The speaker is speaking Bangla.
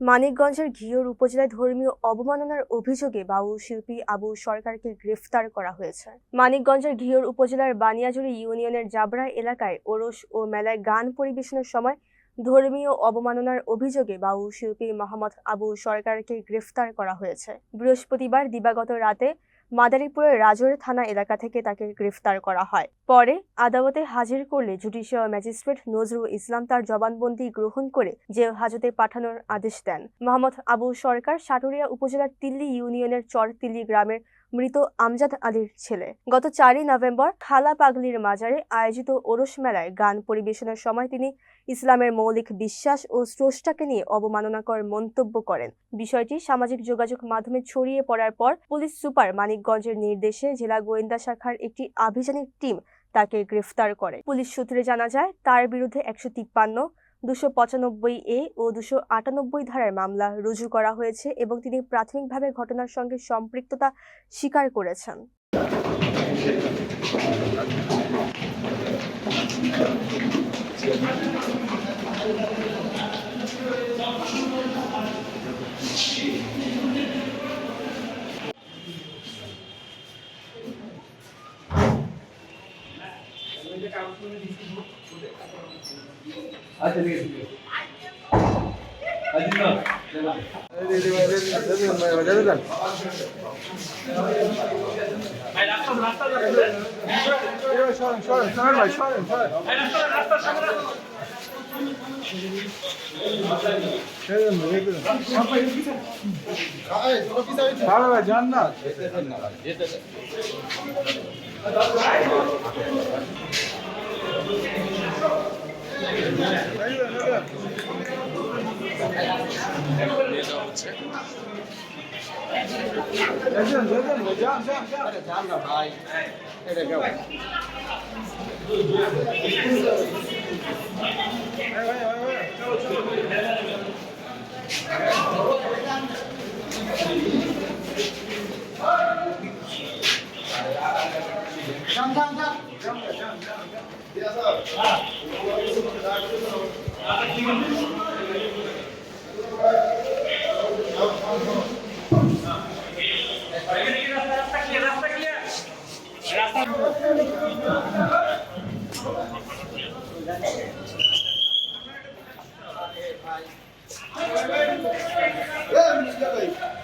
মানিকগঞ্জের ঘিওর উপজেলায় ধর্মীয় অবমাননার অভিযোগে বাউল শিল্পী আবু সরকারকে গ্রেফতার করা হয়েছে। মানিকগঞ্জের ঘিওর উপজেলার বানিয়াজুড়ি ইউনিয়নের জাবরা এলাকায় ওরস ও মেলায় গান পরিবেশনের সময় ধর্মীয় অবমাননার অভিযোগে বাউল শিল্পী মোহাম্মদ আবু সরকারকে গ্রেফতার করা হয়েছে। বৃহস্পতিবার দিবাগত রাতে মাদারীপুরের রাজৌর থানা এলাকা থেকে তাকে গ্রেফতার করা হয়। পরে আদালতে হাজির করলে জুডিশিয়াল ম্যাজিস্ট্রেট নজরুল ইসলাম তার জবানবন্দি গ্রহণ করে জেল হাজতে পাঠানোর আদেশ দেন। মোহাম্মদ আবু সরকার সাটুরিয়া উপজেলার তিল্লি ইউনিয়নের চরতিল্লি গ্রামের মৃত আমজাদ আলীর ছেলে। গত চারই নভেম্বর খালা পাগলির মাজারে আয়োজিত ওরস মেলায় গান পরিবেশনের সময় তিনি ইসলামের মৌলিক বিশ্বাস ও স্রষ্টাকে নিয়ে অবমাননাকর মন্তব্য করেন। বিষয়টি সামাজিক যোগাযোগ মাধ্যমে ছড়িয়ে পড়ার পর পুলিশ সুপার মানিকগঞ্জের নির্দেশে জেলা গোয়েন্দা শাখার একটি আভিযানিক টিম তাকে গ্রেফতার করে। পুলিশ সূত্রে জানা যায়, তার বিরুদ্ধে একশো তিপ্পান্ন, দুশো পঁচানব্বই এ ও দুশো আটানব্বই ধারার মামলা রুজু করা হয়েছে এবং তিনি প্রাথমিকভাবে ঘটনার সঙ্গে সম্পৃক্ততা স্বীকার করেছেন। আচ্ছা ঠিক আছে। আচ্ছা না ভাই 上上上，上上上，别走，啊，Hey, Mr. Lee.